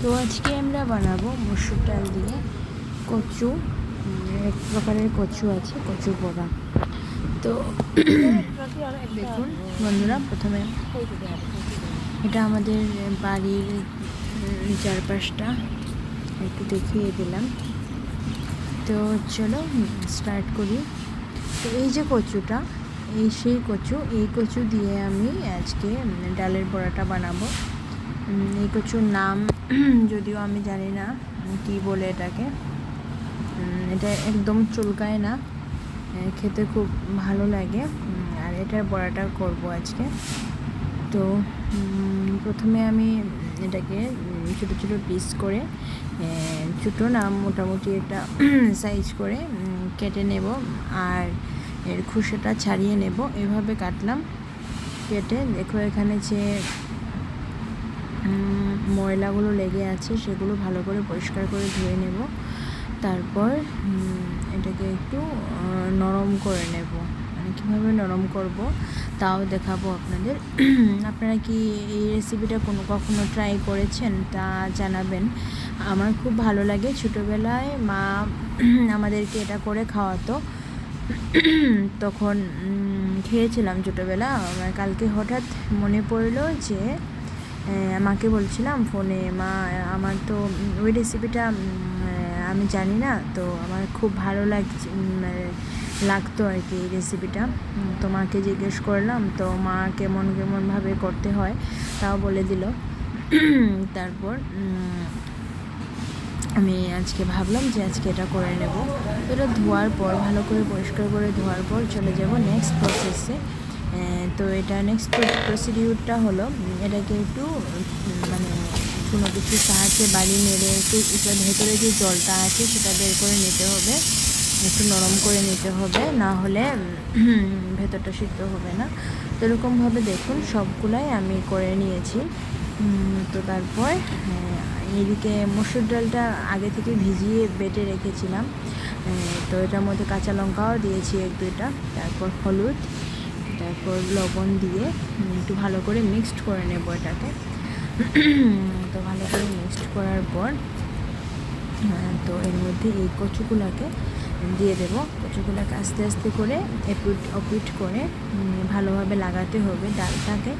তো আজকে আমরা বানাবো মসুর ডাল দিয়ে কচু এক প্রকারের কচু আছে কচু বড়া। তো দেখুন, বন্ধুরা, প্রথমে এটা আমাদের বাড়ির চারপাশটা একটু দেখিয়ে দিলাম। তো চলো স্টার্ট করি। তো এই যে কচুটা, এই সেই কচু, এই কচু দিয়ে আমি আজকে ডালের বড়াটা বানাবো। এই কচুর নাম, যদিও আমি জানি না কি বলে এটাকে। এটা একদম চুলকায় না খেতে খুব ভালো লাগে। আর এটার বড়াটা করব আজকে। তো প্রথমে আমি এটাকে ছোটো ছোটো পিস করে ছোটো না, মোটামুটি একটা সাইজ করে কেটে নেব। আর এর খোসাটা ছাড়িয়ে নেব। এভাবে কাটলাম, কেটে দেখো এখানে যে ময়লাগুলো লেগে আছে, সেগুলো ভালো করে পরিষ্কার করে ধুয়ে নেব। তারপর এটাকে একটু নরম করে নেব। মানে কীভাবে নরম করব, তাও দেখাবো আপনাদের। আপনারা কি এই রেসিপিটা কোনো কখনো ট্রাই করেছেন? তা জানাবেন। আমার খুব ভালো লাগে। ছোটোবেলায় মা আমাদেরকে এটা করে খাওয়াতো। তখন খেয়েছিলাম ছোটোবেলা। কালকে হঠাৎ মনে পড়ল যে মাকে বলছিলাম ফোনে, মা, আমার তো ওই রেসিপিটা আমি জানি না, তো আমার খুব ভালো লাগছে লাগতো আর কি এই রেসিপিটা তো মাকে জিজ্ঞেস করলাম, তো মা কেমন কেমনভাবে করতে হয়, তাও বলে দিল। তারপর আমি আজকে ভাবলাম যে আজকে এটা করে নেব। এটা ধোয়ার পর, ভালো করে পরিষ্কার করে ধোয়ার পর চলে যাব নেক্সট প্রসেসে তো এটা নেক্সট প্রসিডিউরটা হলো এটাকে একটু মানে কোনো কিছু সাহায্যে বালি মেরে একটু ভেতরে যে জলটা আছে সেটা বের করে নিতে হবে। একটু নরম করে নিতে হবে, না হলে ভেতরটা সিদ্ধ হবে না। তো এরকমভাবে দেখুন, সবগুলাই আমি করে নিয়েছি। তো তারপর এদিকে মসুর ডালটা আগে থেকে ভিজিয়ে বেটে রেখেছিলাম। তো এটার মধ্যে কাঁচা লঙ্কাও দিয়েছি এক দুইটা, তারপর হলুদ। তারপর লবণ দিয়ে একটু ভালো করে মিক্সড করে নেব এটাকে। তো ভালো করে মিক্সড করার পর তো এর মধ্যে এই কচুগুলাকে দিয়ে দেব। কচুগুলাকে আস্তে আস্তে করে এপিট অপিট করে ভালোভাবে লাগাতে হবে ডালটাকে।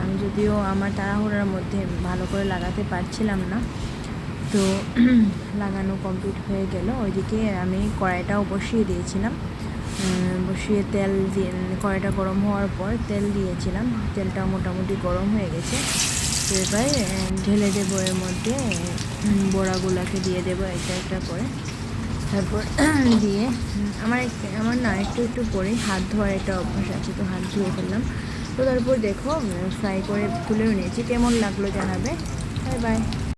আমি যদিও আমার তাড়াহুড়ার মধ্যে ভালো করে লাগাতে পারছিলাম না, তো লাগানো কমপ্লিট হয়ে গেল। ওইদিকে আমি কড়াইটাও বসিয়ে দিয়েছিলাম। বসিয়ে তেল দিয়ে, কড়াইটা গরম হওয়ার পর তেল দিয়েছিলাম। তেলটা মোটামুটি গরম হয়ে গেছে। এবার ঢেলে দেবো এর মধ্যে বড়াগুলোকে দিয়ে দেবো একটা একটা করে। তারপর দিয়ে, আমার আমার না একটু একটু পরে হাত ধোয়ার একটা অভ্যাস আছে, তো হাত ধুয়ে ফেললাম। তো তারপর দেখো ফ্রাই করে তুলেও নিয়েছি। কেমন লাগল জানাবে? Bye bye